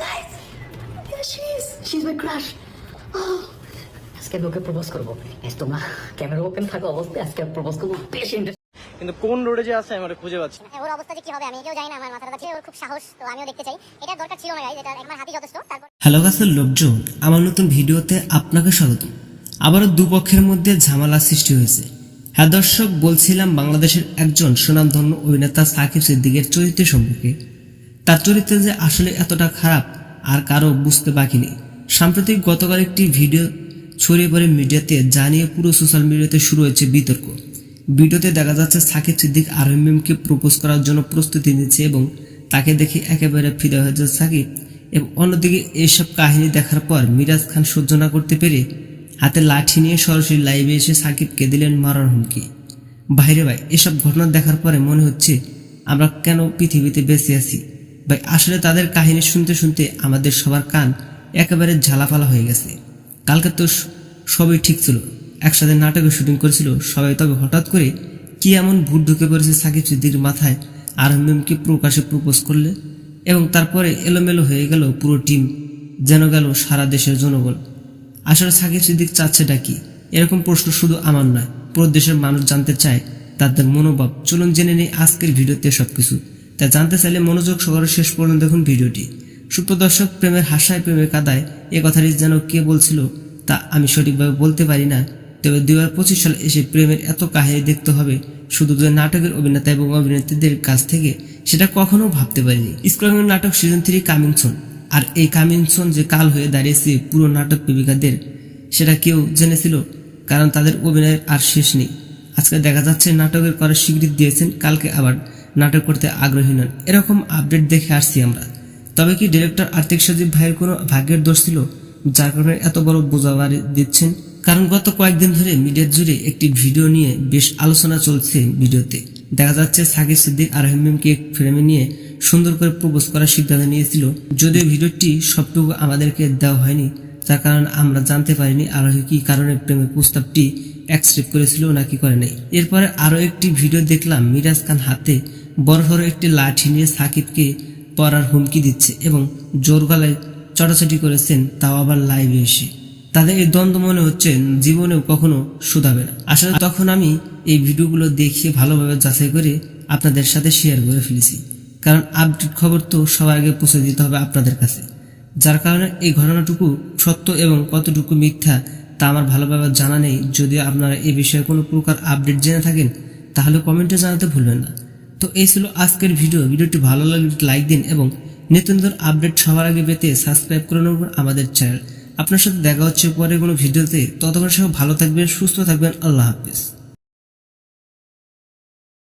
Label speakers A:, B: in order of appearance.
A: Guys, there she is. She's my crush. Oh. আজকে ওকে propose করব তোমরা ক্যামেরা ওপেন থাকা অবস্থায় আজকে প্রপোজ করব বেশ
B: কিন্তু কোন রোডে যে আছে আমরা খুঁজে পাচ্ছি না।
C: হ্যাঁ, ওর অবস্থা যে কি হবে আমি কেউ জানি না আমার মাথাটা ওর খুব সাহস তো আমিও দেখতে চাই এটা দরকার ছিল না গাইজ এটা একবার হাতি যথেষ্ট তারপর
D: হ্যালো গাছের লোকজন আমার নতুন ভিডিওতে আপনাকে স্বাগত আবারও দুপক্ষের মধ্যে ঝামেলা সৃষ্টি হয়েছে হ্যাঁ দর্শক বলছিলাম বাংলাদেশের একজন সুনামধন্য অভিনেতা সাকিব সিদ্দিকের চরিত্র সম্পর্কে তার চরিত্র যে আসলে এতটা খারাপ আর কারও বুঝতে বাকি নেই। সাম্প্রতিক গতকাল একটি ভিডিও ছড়িয়ে পড়ে মিডিয়াতে জানিয়ে পুরো সোশ্যাল মিডিয়াতে শুরু হয়েছে বিতর্ক। ভিডিওতে দেখা যাচ্ছে সাকিব সিদ্দিক আরহিমকে প্রপোজ করার জন্য প্রস্তুতি নিচ্ছে এবং তাকে দেখে একেবারে ফিরে হয়েছে সাকিব এবং অন্যদিকে এইসব কাহিনী দেখার পর মিরাজ খান সহ্য না করতে পেরে হাতে লাঠি নিয়ে সরাসরি লাইভে এসে সাকিবকে দিলেন মারার হুমকি। বাইরে ভাই, এসব ঘটনা দেখার পরে মনে হচ্ছে আমরা কেন পৃথিবীতে বেঁচে আছি? ভাই, আসলে তাদের কাহিনী শুনতে শুনতে আমাদের সবার কান একেবারে ঝালাফালা হয়ে গেছে। কালকে তো সবই ঠিক ছিল। একসাথে নাটকের শুটিং করেছিল সবাই, তবে হঠাৎ করে কি এমন ভূত ঢুকে পড়েছে সাকিব সিদ্দিকের মাথায় আর মেমকে প্রকাশে প্রপোজ করলে? এবং তারপরে এলোমেলো হয়ে গেল পুরো টিম, যেন গেল সারা দেশের জনগণ। আসলে সাকিব সিদ্দিক চাচ্ছেটা কি? এরকম প্রশ্ন শুধু আমার নয়, পুরো দেশের মানুষ জানতে চায় তাদের মনোভাব। চলুন জেনে নেই আজকের ভিডিওতে সবকিছু। তা জানতে চাইলে মনোযোগ সহকারে শেষ পর্যন্ত দেখুন ভিডিওটি। সুপ্রদর্শক প্রেমের হাসায় প্রেমের কাদায় এ কথাটি যেন কে বলছিল তা আমি সঠিকভাবে বলতে পারি না। তবে দুই হাজার পঁচিশ সালে এসে প্রেমের এত কাহিনী দেখতে হবে শুধু নাটকের অভিনেতা এবং অভিনেত্রীদের কাছ থেকে সেটা কখনো ভাবতে পারিনি। স্ক্রিন নাটক সিজন থ্রি কামিং সুন আর এই কামিনসন যে কাল হয়ে দাঁড়িয়েছে পুরো নাটক প্রেমিকাদের, সেটা কেউ জেনেছিল? কারণ তাদের অভিনয়ের আর শেষ নেই। আজকে দেখা যাচ্ছে নাটকের করার স্বীকৃতি দিয়েছেন, কালকে আবার নাটক করতে আগ্রহী নন। এরকম আপডেট দেখে আসছি আমরা। তবে কি ডিরেক্টর আর্থিক সজীব ভাইয়ের কোনো ভাগ্যের দোষ ছিল, যার কারণে এত বড় বোঝাবাড়ি দিচ্ছেন? কারণ গত কয়েকদিন ধরে মিডিয়া জুড়ে একটি ভিডিও নিয়ে বেশ আলোচনা চলছে ভিডিওতে। দেখা যাচ্ছে সাকিব সিদ্দিক আর হেমিমকে ফ্রেমে নিয়ে সুন্দর করে প্রপোজ করার সিদ্ধান্ত নিয়েছিল। যদিও ভিডিওটি সবটুকু আমাদেরকে দেওয়া হয়নি, তার কারণে আমরা জানতে পারিনি আরোহী কি কারণে প্রেমের প্রস্তাবটি অ্যাকসেপ্ট করেছিল নাকি করে নাই। এরপরে আরও একটি ভিডিও দেখলাম মিরাজ খান হাতে বড় সড়ো একটি লাঠি নিয়ে সাকিবকে পড়ার হুমকি দিচ্ছে এবং জোর গলায় চটাচটি করেছেন তাও আবার লাইভে এসে। তাদের এই দ্বন্দ্ব মনে হচ্ছে জীবনেও কখনো শুধাবে না। আসলে তখন আমি এই ভিডিওগুলো দেখিয়ে ভালোভাবে যাচাই করে আপনাদের সাথে শেয়ার করে ফেলেছি। কারণ আপডেট খবর তো সবার আগে পৌঁছে দিতে হবে আপনাদের কাছে। যার কারণে এই ঘটনাটুকু সত্য এবং কতটুকু মিথ্যা তা আমার ভালোভাবে জানা নেই। যদি আপনারা এ বিষয়ে কোনো প্রকার আপডেট জেনে থাকেন, তাহলে কমেন্টে জানাতে ভুলবেন না। তো এই ছিল আজকের ভিডিও। ভিডিওটি ভালো লাগলে লাইক দিন এবং নতুন নতুন আপডেট সবার আগে পেতে সাবস্ক্রাইব করে নেবেন আমাদের চ্যানেল। আপনার সাথে দেখা হচ্ছে পরে কোনো ভিডিওতে। ততক্ষণ সব ভালো থাকবেন, সুস্থ থাকবেন। আল্লাহ হাফিজ।